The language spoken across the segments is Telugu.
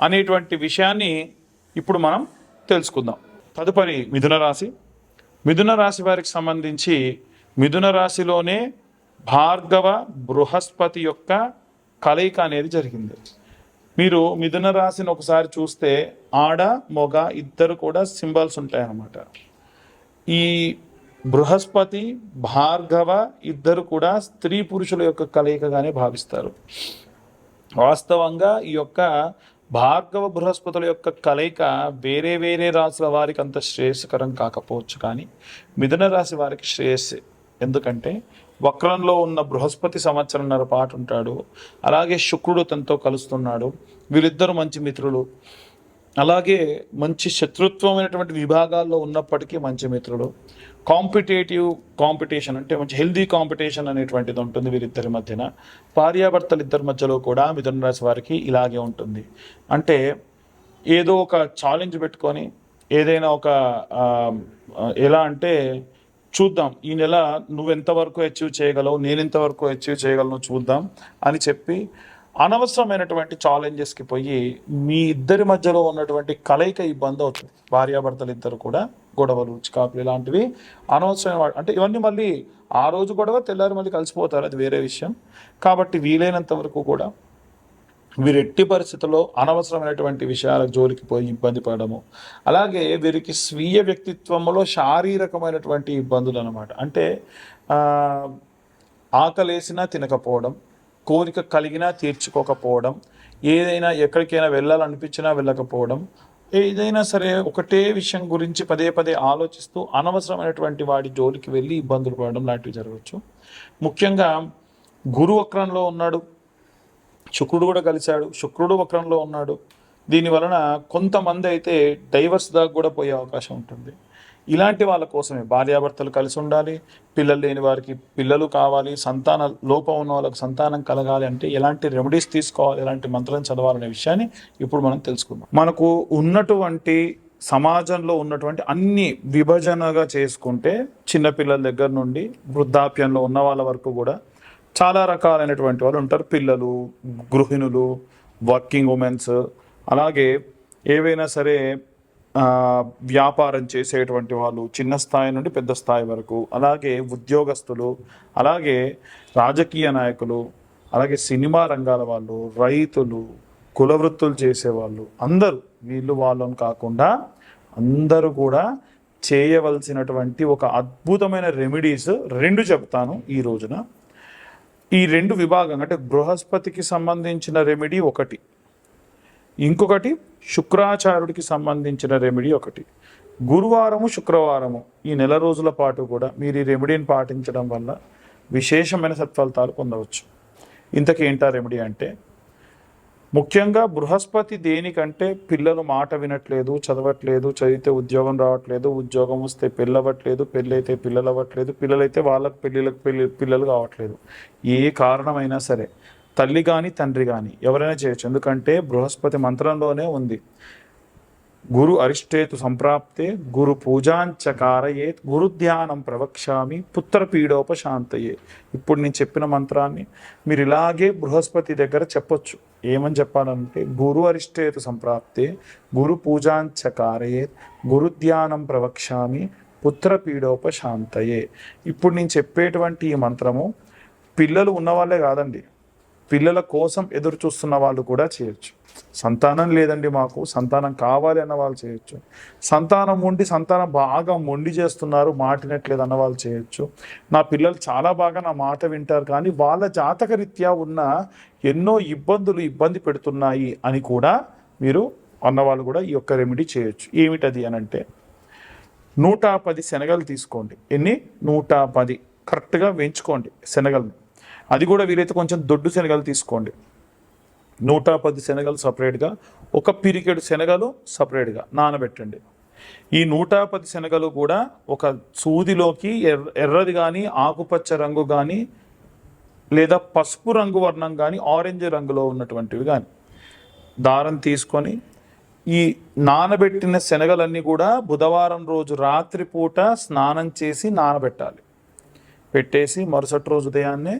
అనేటువంటి విషయాన్ని ఇప్పుడు మనం తెలుసుకుందాం. తదుపరి మిథున రాశి. మిథున రాశి వారికి సంబంధించి మిథున రాశిలోనే భార్గవ బృహస్పతి యొక్క కలయిక అనేది జరిగింది. మీరు మిథున రాశిని ఒకసారి చూస్తే ఆడ మొగ ఇద్దరు కూడా సింబల్స్ ఉంటాయన్నమాట. ఈ బృహస్పతి భార్గవ ఇద్దరు కూడా స్త్రీ పురుషుల యొక్క కలయికగానే భావిస్తారు. వాస్తవంగా ఈ యొక్క భార్గవ బృహస్పతుల యొక్క కలయిక వేరే వేరే రాశుల వారికి అంత శ్రేయస్కరం కాకపోవచ్చు కానీ మిథున రాశి వారికి శ్రేయస్సే. ఎందుకంటే వక్రంలో ఉన్న బృహస్పతి సంవత్సరంన్నర పాటు ఉంటాడు. అలాగే శుక్రుడు తనతో కలుస్తున్నాడు. వీళ్ళిద్దరు మంచి మిత్రులు. అలాగే మంచి శత్రుత్వమైనటువంటి విభాగాల్లో ఉన్నప్పటికీ మంచి మిత్రుడు. కాంపిటేటివ్ కాంపిటీషన్ అంటే మంచి హెల్దీ కాంపిటీషన్ అనేటువంటిది ఉంటుంది వీరిద్దరి మధ్యన. భార్యాభర్తలు ఇద్దరి మధ్యలో కూడా మిథున రాశి వారికి ఇలాగే ఉంటుంది. అంటే ఏదో ఒక ఛాలెంజ్ పెట్టుకొని ఏదైనా ఒక ఎలా అంటే చూద్దాం ఈ నెల నువ్వెంతవరకు అచీవ్ చేయగలవు నేను ఎంతవరకు అచీవ్ చేయగలను చూద్దాం అని చెప్పి అనవసరమైనటువంటి ఛాలెంజెస్కి పోయి మీ ఇద్దరి మధ్యలో ఉన్నటువంటి కలయిక ఇబ్బంది అవుతుంది. భార్యాభర్తలు ఇద్దరు కూడా గొడవలు చికాకులు ఇలాంటివి అనవసరమైన అంటే ఇవన్నీ మళ్ళీ ఆ రోజు గొడవ తెల్లారి మళ్ళీ కలిసిపోతారు. అది వేరే విషయం. కాబట్టి వీలైనంత వరకు కూడా వీరెట్టి పరిస్థితుల్లో అనవసరమైనటువంటి విషయాల జోలికి పోయి ఇబ్బంది పడము అలాగే వీరికి స్వీయ వ్యక్తిత్వంలో శారీరకమైనటువంటి ఇబ్బందులు అనమాట అంటే ఆకలేసినా తినకపోవడం కోరిక కలిగినా తీర్చుకోకపోవడం ఏదైనా ఎక్కడికైనా వెళ్ళాలనిపించినా వెళ్ళకపోవడం ఏదైనా సరే ఒకటే విషయం గురించి పదే పదే ఆలోచిస్తూ అనవసరమైనటువంటి వాడి జోలికి వెళ్ళి ఇబ్బందులు పడడం లాంటివి జరగవచ్చు. ముఖ్యంగా గురు వక్రంలో ఉన్నాడు శుక్రుడు కూడా కలిశాడు శుక్రుడు వక్రంలో ఉన్నాడు. దీని వలన కొంతమంది అయితే డైవర్స్ దాకా కూడా పోయే అవకాశం ఉంటుంది. ఇలాంటి వాళ్ళ కోసమే భార్యాభర్తలు కలిసి ఉండాలి పిల్లలు లేని వారికి పిల్లలు కావాలి సంతాన లోపం ఉన్న వాళ్ళకి సంతానం కలగాలి అంటే ఎలాంటి రెమెడీస్ తీసుకోవాలి ఎలాంటి మంత్రం చదవాలనే విషయాన్ని ఇప్పుడు మనం తెలుసుకుందాం. మనకు ఉన్నటువంటి సమాజంలో ఉన్నటువంటి అన్ని విభజనగా చేసుకుంటే చిన్నపిల్లల దగ్గర నుండి వృద్ధాప్యంలో ఉన్న వాళ్ళ వరకు కూడా చాలా రకాలైనటువంటి వాళ్ళు ఉంటారు. పిల్లలు గృహిణులు వర్కింగ్ ఉమెన్స్ అలాగే ఏవైనా సరే వ్యాపారం చేసేటువంటి వాళ్ళు చిన్న స్థాయి నుండి పెద్ద స్థాయి వరకు అలాగే ఉద్యోగస్తులు అలాగే రాజకీయ నాయకులు అలాగే సినిమా రంగాల వాళ్ళు రైతులు కుల వృత్తులు చేసేవాళ్ళు అందరూ వీళ్ళు వాళ్ళని కాకుండా అందరూ కూడా చేయవలసినటువంటి ఒక అద్భుతమైన రెమెడీస్ రెండు చెప్తాను ఈ రోజున. ఈ రెండు విభాగం అంటే బృహస్పతికి సంబంధించిన రెమెడీ ఒకటి. ఇంకొకటి శుక్రాచార్యుడికి సంబంధించిన రెమెడీ ఒకటి. గురువారము శుక్రవారము ఈ నెల రోజుల పాటు కూడా మీరు ఈ రెమెడీని పాటించడం వల్ల విశేషమైన సత్ఫలితాలు పొందవచ్చు. ఇంతకీ ఏంటా రెమెడీ అంటే ముఖ్యంగా బృహస్పతి దేనికంటే పిల్లలు మాట వినట్లేదు చదవట్లేదు చదివితే ఉద్యోగం రావట్లేదు ఉద్యోగం వస్తే పెళ్ళవట్లేదు పెళ్ళైతే పిల్లలు అవ్వట్లేదు పిల్లలైతే వాళ్ళకి పెళ్ళిళ్ళకి పెళ్ళి పిల్లలు కావట్లేదు. ఏ కారణమైనా సరే తల్లి కానీ తండ్రి కానీ ఎవరైనా చేయొచ్చు. ఎందుకంటే బృహస్పతి మంత్రంలోనే ఉంది. గురు అరిష్టేతు సంప్రాప్తే గురు పూజాంచకారయేత్ గురు ధ్యానం ప్రవక్ష్యామి పుత్రపీడోపశాంతయే ఇప్పుడు నేను చెప్పిన మంత్రాన్ని మీరు ఇలాగే బృహస్పతి దగ్గర చెప్పొచ్చు. ఏమని చెప్పాలంటే గురు అరిష్టేతు సంప్రాప్తే గురు పూజాంచకారయేత్ గురు ధ్యానం ప్రవక్ష్యామి పుత్రపీడోపశాంతయే ఇప్పుడు నేను చెప్పేటువంటి ఈ మంత్రము పిల్లలు ఉన్నవాళ్ళే కాదండి. పిల్లల కోసం ఎదురు చూస్తున్న వాళ్ళు కూడా చేయొచ్చు. సంతానం లేదండి మాకు సంతానం కావాలి అన్న వాళ్ళు చేయొచ్చు. సంతానం ఉండి సంతానం బాగా మొండి చేస్తున్నారు మాటినట్లేదు అన్న వాళ్ళు చేయొచ్చు. నా పిల్లలు చాలా బాగా నా మాట వింటారు కానీ వాళ్ళ జాతక రీత్యా ఉన్న ఎన్నో ఇబ్బందులు ఇబ్బంది పెడుతున్నాయి అని కూడా మీరు అన్నవాళ్ళు కూడా ఈ యొక్క రెమెడీ చేయొచ్చు. ఏమిటది అని అంటే నూట పది శనగలు తీసుకోండి. ఎన్ని? నూట పది. కరెక్ట్గా వేయించుకోండి శనగలను. అది కూడా వీలైతే కొంచెం దొడ్డు శనగలు తీసుకోండి. నూట పది శనగలు సపరేట్గా ఒక పిరికెడు శనగలు సపరేట్గా నానబెట్టండి. ఈ నూట పది శనగలు కూడా ఒక సూదిలోకి ఎర్ర ఎర్రది కానీ ఆకుపచ్చ రంగు కానీ లేదా పసుపు రంగు వర్ణం కానీ ఆరెంజ్ రంగులో ఉన్నటువంటివి కానీ దారం తీసుకొని ఈ నానబెట్టిన శనగలన్నీ కూడా బుధవారం రోజు రాత్రిపూట స్నానం చేసి నానబెట్టాలి. పెట్టేసి మరుసటి రోజు ఉదయాన్నే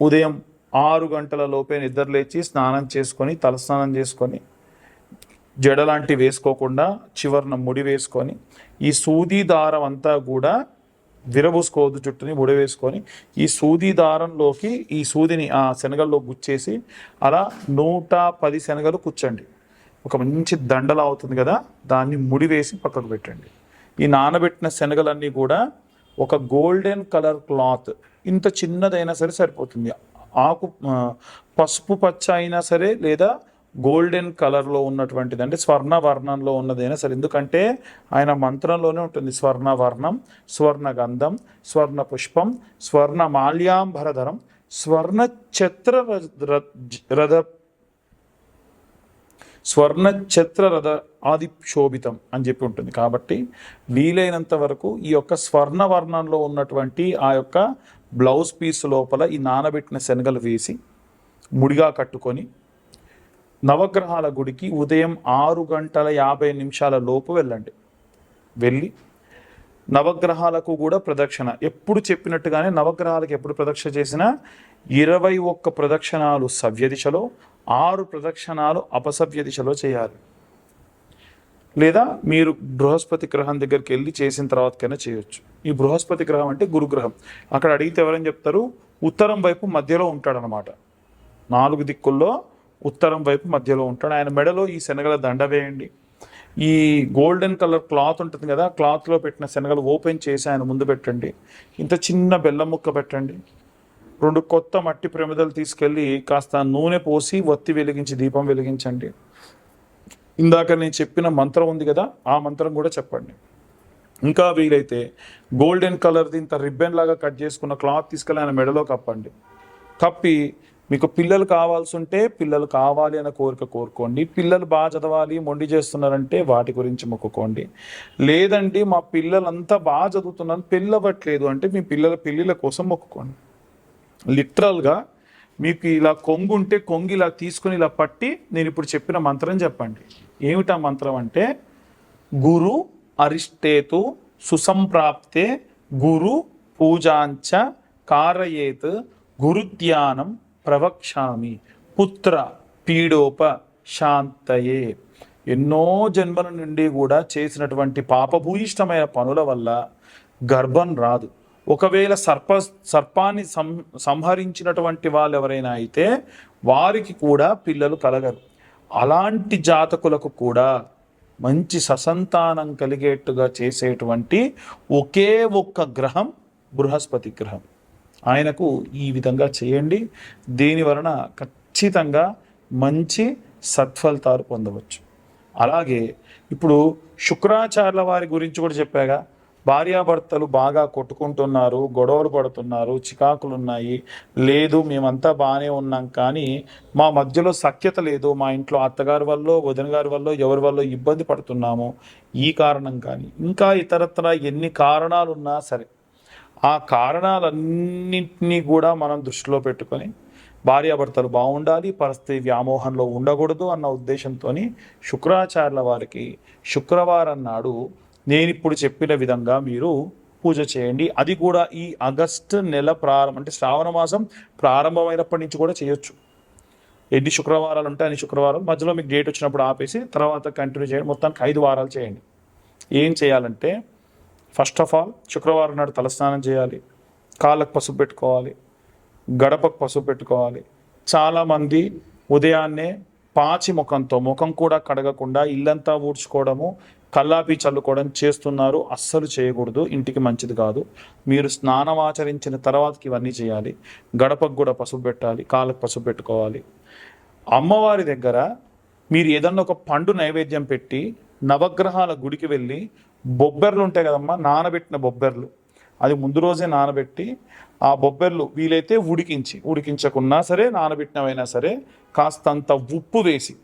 ఉదయం ఆరు గంటల లోపే నిద్రలేచి స్నానం చేసుకొని తలస్నానం చేసుకొని జడ వేసుకోకుండా చివరన ముడి వేసుకొని ఈ సూది దారం అంతా కూడా విరబూసుకోవద్దు చుట్టూని ముడి వేసుకొని ఈ సూది దారంలోకి ఈ సూదిని ఆ శనగల్లో గుచ్చేసి అలా నూట పది శనగలు కూర్చండి. ఒక మంచి దండలా అవుతుంది కదా దాన్ని ముడి వేసి పక్కకు పెట్టండి. ఈ నానబెట్టిన శనగలన్నీ కూడా ఒక గోల్డెన్ కలర్ క్లాత్ ఇంత చిన్నదైనా సరే సరిపోతుంది. ఆకు పసుపు పచ్చ అయినా సరే లేదా గోల్డెన్ కలర్లో ఉన్నటువంటిది అంటే స్వర్ణ వర్ణంలో ఉన్నదైనా సరే. ఎందుకంటే ఆయన మంత్రంలోనే ఉంటుంది. స్వర్ణ వర్ణం స్వర్ణ గంధం స్వర్ణ పుష్పం స్వర్ణ మాల్యాంబరధరం స్వర్ణ ఛత్ర రథ- రథ స్వర్ణ ఛత్ర రథ ఆది శోభితం అని చెప్పి ఉంటుంది. కాబట్టి వీలైనంత వరకు ఈ యొక్క స్వర్ణ వర్ణంలో ఉన్నటువంటి ఆ యొక్క బ్లౌజ్ పీస్ లోపల ఈ నానబెట్టిన శనగలు వేసి ముడిగా కట్టుకొని నవగ్రహాల గుడికి ఉదయం ఆరు గంటల యాభై నిమిషాల లోపు వెళ్ళండి. వెళ్ళి నవగ్రహాలకు కూడా ప్రదక్షిణ. ఎప్పుడు చెప్పినట్టుగానే నవగ్రహాలకు ఎప్పుడు ప్రదక్షిణ చేసినా ఇరవై ఒక్క ప్రదక్షిణాలు సవ్య దిశలో ఆరు ప్రదక్షిణాలు అపసవ్య దిశలో చేయాలి. లేదా మీరు బృహస్పతి గ్రహం దగ్గరికి వెళ్ళి చేసిన తర్వాతకైనా చేయొచ్చు. ఈ బృహస్పతి గ్రహం అంటే గురుగ్రహం. అక్కడ అడిగితే ఎవరని చెప్తారు? ఉత్తరం వైపు మధ్యలో ఉంటాడనమాట. నాలుగు దిక్కుల్లో ఉత్తరం వైపు మధ్యలో ఉంటాడు. ఆయన మెడలో ఈ శనగల దండ వేయండి. ఈ గోల్డెన్ కలర్ క్లాత్ ఉంటుంది కదా క్లాత్లో పెట్టిన శనగలు ఓపెన్ చేసి ఆయన ముందు పెట్టండి. ఇంత చిన్న బెల్లం ముక్క పెట్టండి. రెండు కొత్త మట్టి ప్రమిదలు తీసుకెళ్ళి కాస్త నూనె పోసి ఒత్తి వెలిగించి దీపం వెలిగించండి. ఇందాక నేను చెప్పిన మంత్రం ఉంది కదా ఆ మంత్రం కూడా చెప్పండి. ఇంకా వీలైతే గోల్డెన్ కలర్ది ఇంత రిబ్బన్ లాగా కట్ చేసుకున్న క్లాత్ తీసుకెళ్ళి ఆయన మెడలో కప్పండి. కప్పి మీకు పిల్లలు కావాల్సి ఉంటే పిల్లలు కావాలి అన్న కోరిక కోరుకోండి. పిల్లలు బాగా చదవాలి మొండి చేస్తున్నారంటే వాటి గురించి మొక్కుకోండి. లేదండి మా పిల్లలంతా బాగా చదువుతున్నారు పెళ్ళి అవ్వట్లేదు అంటే మీ పిల్లల పెళ్ళిళ్ళ కోసం మొక్కుకోండి. లిటరల్గా మీకు ఇలా కొంగు ఉంటే కొంగు ఇలా తీసుకొని ఇలా పట్టి నేను ఇప్పుడు చెప్పిన మంత్రం చెప్పండి. ఏమిటా మంత్రం అంటే గురు అరిష్టేతు సుసంప్రాప్తే గురు పూజాంచ కారయేత్ గురుధ్యానం ప్రవక్ష్యామి. పుత్ర పీడోప శాంతయే ఎన్నో జన్మల నుండి కూడా చేసినటువంటి పాపభూయిష్టమైన పనుల వల్ల గర్భం రాదు. ఒకవేళ సర్ప సర్పాన్ని సం సంహరించినటువంటి వాళ్ళు ఎవరైనా అయితే వారికి కూడా పిల్లలు కలగరు. అలాంటి జాతకులకు కూడా మంచి ససంతానం కలిగేట్టుగా చేసేటువంటి ఒకే ఒక్క గ్రహం బృహస్పతి గ్రహం. ఆయనకు ఈ విధంగా చేయండి. దీని వలన ఖచ్చితంగా మంచి సత్ఫలితాలు పొందవచ్చు. అలాగే ఇప్పుడు శుక్రాచార్యుల వారి గురించి కూడా చెప్పాగా. భార్యాభర్తలు బాగా కొట్టుకుంటున్నారు గొడవలు పడుతున్నారు చికాకులు ఉన్నాయి లేదు మేమంతా బాగానే ఉన్నాం కానీ మా మధ్యలో సఖ్యత లేదు. మా ఇంట్లో అత్తగారి వల్ల వదిన గారి వల్ల ఎవరి వల్ల ఇబ్బంది పడుతున్నాము ఈ కారణం కానీ ఇంకా ఇతరత్ర ఎన్ని కారణాలు ఉన్నా సరే ఆ కారణాలన్నింటినీ కూడా మనం దృష్టిలో పెట్టుకొని భార్యాభర్తలు బాగుండాలి పరిస్థితి వ్యామోహంలో ఉండకూడదు అన్న ఉద్దేశంతో శుక్రాచార్యుల వారికి శుక్రవారం నాడు నేను ఇప్పుడు చెప్పిన విధంగా మీరు పూజ చేయండి. అది కూడా ఈ ఆగస్టు నెల ప్రారంభం అంటే శ్రావణ మాసం ప్రారంభమైనప్పటి నుంచి కూడా చేయొచ్చు. ఎన్ని శుక్రవారాలు ఉంటాయి అన్ని శుక్రవారం మధ్యలో మీకు డేట్ వచ్చినప్పుడు ఆపేసి తర్వాత కంటిన్యూ చేయండి. మొత్తానికి ఐదు వారాలు చేయండి. ఏం చేయాలంటే ఫస్ట్ ఆఫ్ ఆల్ శుక్రవారం నాడు తలస్నానం చేయాలి. కాళ్ళకు పసుపు పెట్టుకోవాలి. గడపకు పసుపు పెట్టుకోవాలి. చాలామంది ఉదయాన్నే పాచి ముఖంతో ముఖం కూడా కడగకుండా ఇల్లంతా ఊడ్చుకోవడము కల్లాపి చల్లుకోవడం చేస్తున్నారు. అస్సలు చేయకూడదు. ఇంటికి మంచిది కాదు. మీరు స్నానం ఆచరించిన తర్వాతకి ఇవన్నీ చేయాలి. గడపకు కూడా పసుపు పెట్టాలి. కాళ్ళకు పసుపు పెట్టుకోవాలి. అమ్మవారి దగ్గర మీరు ఏదన్నా ఒక పండు నైవేద్యం పెట్టి నవగ్రహాల గుడికి వెళ్ళి బొబ్బెర్లు ఉంటాయి కదమ్మా నానబెట్టిన బొబ్బెర్లు. అది ముందు రోజే నానబెట్టి ఆ బొబ్బెర్లు వీలైతే ఉడికించి ఉడికించకున్నా సరే నానబెట్టినవైనా సరే కాస్తంత ఉప్పు వేసి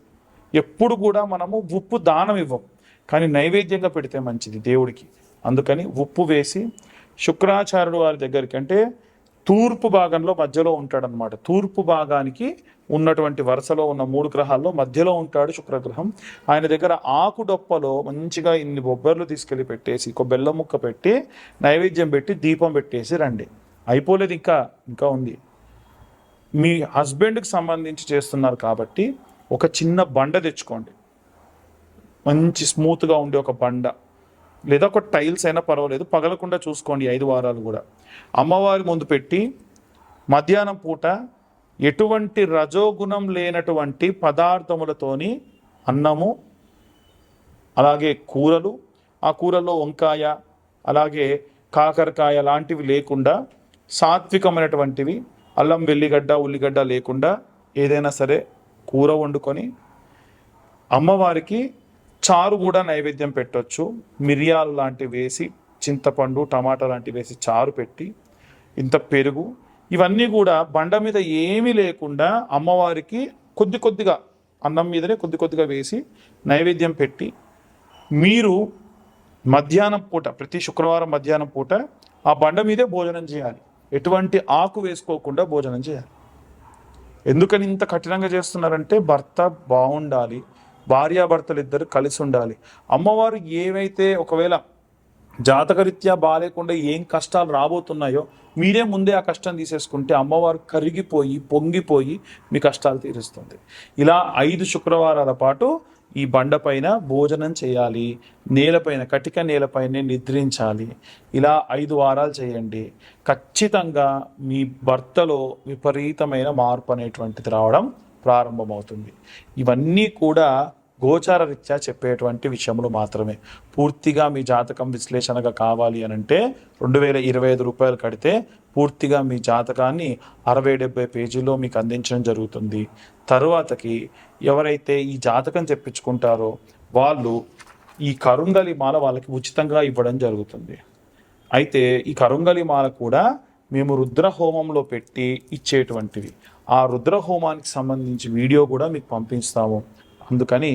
ఎప్పుడు కూడా మనము ఉప్పు దానం ఇవ్వం. కానీ నైవేద్యంగా పెడితే మంచిది దేవుడికి. అందుకని ఉప్పు వేసి శుక్రాచార్యుడు వారి దగ్గరికి అంటే తూర్పు భాగంలో మధ్యలో ఉంటాడనమాట తూర్పు భాగానికి ఉన్నటువంటి వరుసలో ఉన్న మూడు గ్రహాల్లో మధ్యలో ఉంటాడు శుక్రగ్రహం. ఆయన దగ్గర ఆకు డొప్పలో మంచిగా ఇన్ని బొబ్బర్లు తీసుకెళ్ళి పెట్టేసి ఒక బెల్లం ముక్క పెట్టి నైవేద్యం పెట్టి దీపం పెట్టేసి రండి. అయిపోలేదు ఇంకా ఇంకా ఉంది. మీ హస్బెండ్కి సంబంధించి చేస్తున్నారు కాబట్టి ఒక చిన్న బండ తెచ్చుకోండి. మంచి స్మూత్గా ఉండే ఒక బండ. లేదా ఒక టైల్స్ అయినా పర్వాలేదు పగలకుండా చూసుకోండి ఐదు వారాలు కూడా. అమ్మవారి ముందు పెట్టి మధ్యాహ్నం పూట ఎటువంటి రజోగుణం లేనటువంటి పదార్థములతోని అన్నము అలాగే కూరలు ఆ కూరల్లో వంకాయ అలాగే కాకరకాయ లాంటివి లేకుండా సాత్వికమైనటువంటివి అల్లం వెల్లిగడ్డ ఉల్లిగడ్డ లేకుండా ఏదైనా సరే కూర వండుకొని అమ్మవారికి చారు కూడా నైవేద్యం పెట్టొచ్చు. మిరియాలు లాంటివి వేసి చింతపండు టమాటా లాంటివి వేసి చారు పెట్టి ఇంత పెరుగు. ఇవన్నీ కూడా బండ మీద ఏమీ లేకుండా అమ్మవారికి కొద్ది కొద్దిగా అన్నం మీదనే కొద్ది కొద్దిగా వేసి నైవేద్యం పెట్టి మీరు మధ్యాహ్నం పూట ప్రతి శుక్రవారం మధ్యాహ్నం పూట ఆ బండ మీదే భోజనం చేయాలి. ఎటువంటి ఆకు వేసుకోకుండా భోజనం చేయాలి. ఎందుకని ఇంత కఠినంగా చేస్తున్నారంటే భర్త బాగుండాలి. భార్యాభర్తలు ఇద్దరు కలిసి ఉండాలి అమ్మవారు ఏవైతే ఒకవేళ జాతకరీత్యా బాగాలేకుండా ఏం కష్టాలు రాబోతున్నాయో మీరే ముందే ఆ కష్టం తీసేసుకుంటే అమ్మవారు కరిగిపోయి పొంగిపోయి మీ కష్టాలు తీరుస్తుంది. ఇలా ఐదు శుక్రవారాల పాటు ఈ బండపైన భోజనం చేయాలి. నేలపైన కటిక నేలపైనే నిద్రించాలి. ఇలా ఐదు వారాలు చేయండి. ఖచ్చితంగా మీ భర్తలో విపరీతమైన మార్పు అనేటువంటిది రావడం ప్రారంభమవుతుంది. ఇవన్నీ కూడా గోచార రీత్యా చెప్పేటువంటి విషయములు మాత్రమే. పూర్తిగా మీ జాతకం విశ్లేషణగా కావాలి అని అంటే రెండు వేల ఇరవై ఐదు రూపాయలు కడితే పూర్తిగా మీ జాతకాన్ని అరవై డెబ్బై పేజీలో మీకు అందించడం జరుగుతుంది. తరువాతకి ఎవరైతే ఈ జాతకం చెప్పించుకుంటారో వాళ్ళు ఈ కరుంగలి మాల వాళ్ళకి ఉచితంగా ఇవ్వడం జరుగుతుంది. అయితే ఈ కరుంగలి మాల కూడా మేము రుద్ర హోమంలో పెట్టి ఇచ్చేటువంటివి. ఆ రుద్ర హోమానికి సంబంధించి వీడియో కూడా మీకు పంపిస్తాము. అందుకని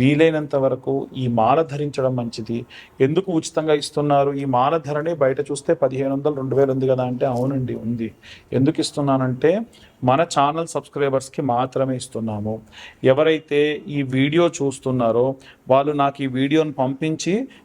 వీలైనంత వరకు ఈ మాల ధరించడం మంచిది. ఎందుకు ఉచితంగా ఇస్తున్నారు? ఈ మాల ధరనే బయట చూస్తే పదిహేను వందలు రెండు వేలు ఉంది కదా అంటే అవునండి ఉంది. ఎందుకు ఇస్తున్నానంటే మన ఛానల్ సబ్స్క్రైబర్స్కి మాత్రమే ఇస్తున్నాము. ఎవరైతే ఈ వీడియో చూస్తున్నారో వాళ్ళు నాకు ఈ వీడియోని పంపించి